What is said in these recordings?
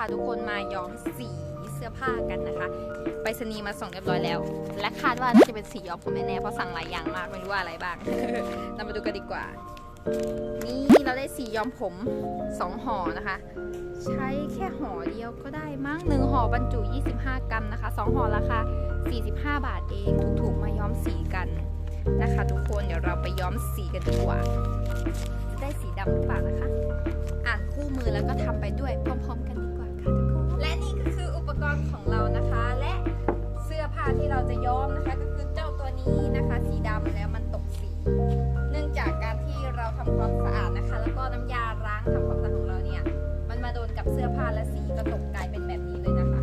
าทุกคนมาย้อมสีเสื้อผ้ากันนะคะ ไปสนีมาส่งเรียบร้อยแล้ว และคาดว่าน่าจะเป็นสีย้อมผมแน่ๆเพราะสั่งหลายอย่างมากไม่รู้ว่าอะไรบ้าง เรามาดูกันดีกว่า นี่เราได้สีย้อมผมสองห่อนะคะ ใช้แค่ห่อเดียวก็ได้มั้งหนึ่งห่อบรรจุ 25 กรัมนะคะสองห่อราคา45 บาทเองถูกๆมาย้อมสีกันนะคะ ทุกคนเดี๋ยวเราไปย้อมสีกันดีกว่า ได้สีดำหรือเปล่านะคะ อ่านคู่มือแล้วก็ทำไปด้วยพร้อมๆกันดีกว่าค่ะทุกคน รณ์ของเรานะคะ และเสื้อผ้าที่เราจะย้อมนะคะ ก็คือเจ้าตัวนี้นะคะ สีดำแล้วมันตกสี เนื่องจากการที่เราทำความสะอาดนะคะ แล้วก็น้ำยาล้างทำความสะอาดของเราเนี่ยมันมาโดนกับเสื้อผ้าและสีก็ตกกลายเป็นแบบนี้เลยนะคะ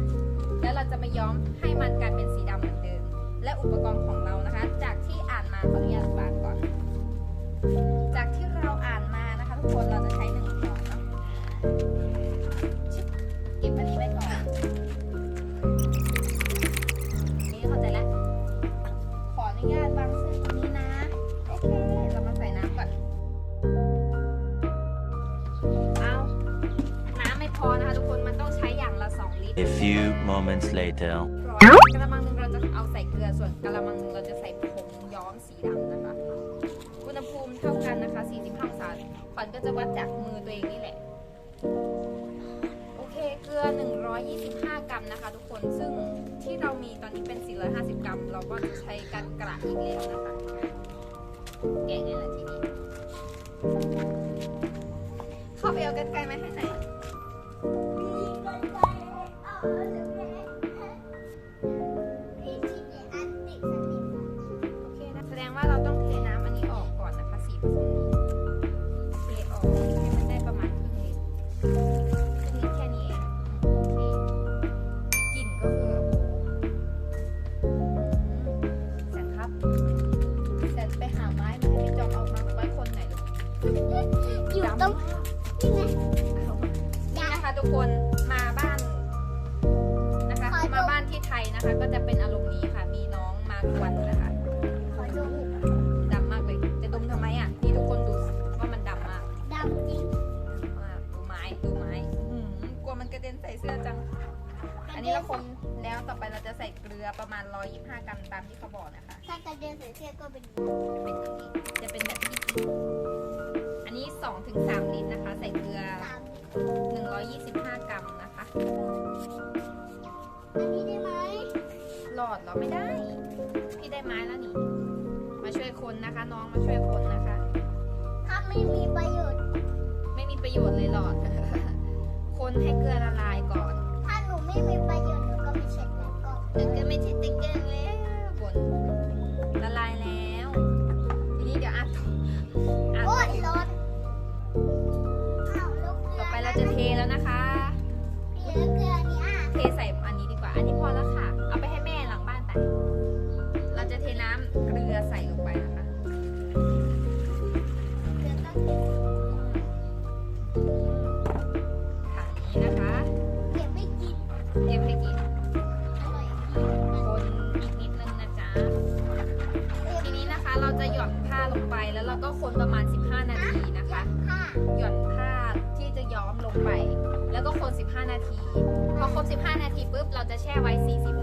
แล้วเราจะมาย้อมให้มันกลายเป็นสีดำเหมือนเดิมและอุปกรณ์ของเรานะคะ จากที่อ่านมาขออนุญาตบานก่อน จากที่เราอ่านมานะคะ ทุกคนเราจะใช้หนึ่ง A few moments later. กระมังหนึ่งเราจะเอาใส่เกลือส่วนกระมังหนึ่งเราจะใส่ผงย้อมสีดำนะคะอุณหภูมิเท่ากันนะคะ45องศาขวัญก็จะวัดจากมือตัวเองนี่แหละ โอเคเกลือ 125 กรัมนะคะ ทุกคนซึ่งที่เรามีตอนนี้เป็น 450 กรัม เราก็จะใช้การกระอีกแล้วนะคะแกะไงล่ะทีนี้เข้าไปเอากันไกลมาให้ไหนอย แสดงว่าเราต้องเทน้ำอันนี้ออกก่อนนะคะสีผสมนี้เทออกให้มันได้ประมาณครึ่งลิตรครึ่งลิตรแค่นี้เองโอเคกลิ่นก็คือแสนครับแสนไปหาไม้มาให้พี่จอมเอามาไว้คนไหนลูกอยู่ตรงนี่ไงนี่นะคะทุกคน นะคะ ก็จะเป็นอารมณ์นี้ค่ะ มีน้องมากวนนะคะขอดูดำมากเลย จะดมทำไมอะนี่ทุกคนดูว่ามันดำมากดำจริงมากดูไม้ดูไม้อื้อหือกลัวมันกระเด็นใส่เสื้อจัง อันนี้เราคนแล้วต่อไปเราจะใส่เกลือประมาณ 125 กรัมตามที่เขาบอกนะคะ ถ้ากระเด็นใส่เสื้อก็เป็นจะเป็นอย่างนี้จะเป็นแบบที่กินอันนี้ 2-3 ลิตรนะคะ ใส่เกลือตาม125 กรัมนะคะ ดเหราไม่ได้ พี่ได้ไม้แล้วนี่ มาช่วยคนนะคะ น้องมาช่วยคนนะคะ ถ้าไม่มีประโยชน์ ไม่มีประโยชน์เลยหลอด คนให้เกลือละลายก่อน ถ้าหนูไม่มีประโยชน์หนูก็ไม่เช็ดแล้วก็ถึงจะไม่ใช่ติ๊กเกอร์แล้วบนละลายแล้ว ทีนี้เดี๋ยวอัดอัดโอ๊ยไปร้อนอ้าวแล้วเกลืต่ออไปเราจะเทแล้วนะคะ แล้วก็คนประมาณ 15 นาทีนะคะค่ะหย่อนผ้าที่จะย้อมลงไป แล้วก็คน 15 นาที พอครบ 15 นาทีปุ๊บเราจะแช่ไว้ 40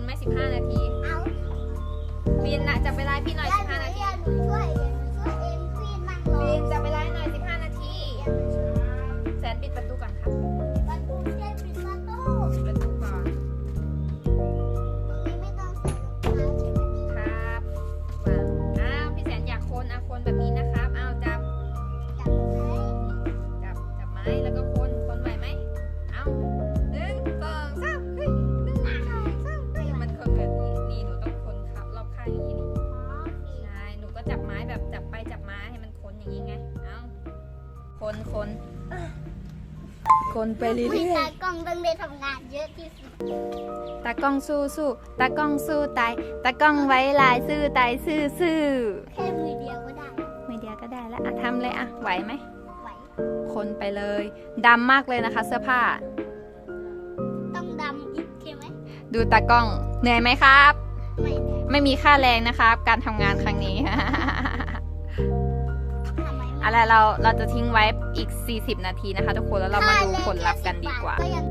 นจะคนไหม15 นาที เอาปีนนะจับเวลาให้พี่หน่อยเดี๋ยว15 นาที หนูช่วยับไม้แบบจับไปจับมาให้มันค้นอย่างนี้ไง เอาคนคนคนไปเรื่อยตากล้องต้องได้ทำงานเยอะที่สุด ตากล้องสู้สู้ตากล้องสู้ตาย ตากล้องไว้ลายซื้อตายซื้อซื่อแค่มือเดียวก็ได้ มือเดียวก็ได้แล้วทำเลยอะไหวไหมไหว คนไปเลยดำมากเลยนะคะ เสื้อผ้า ต้องดำอีกใช่ไหม ดูตากล้องเหนื่อยไหมครับ ไม่ไม่มีค่าแรงนะครับ การทำงานครั้งนี้ทำไมไม่เอาละไรเราเราจะทิ้งไว้อีก 40 นาทีนะคะ ทุกคนแล้วเรามาดูผลลัพธ์กันดีกว่าก็ยัง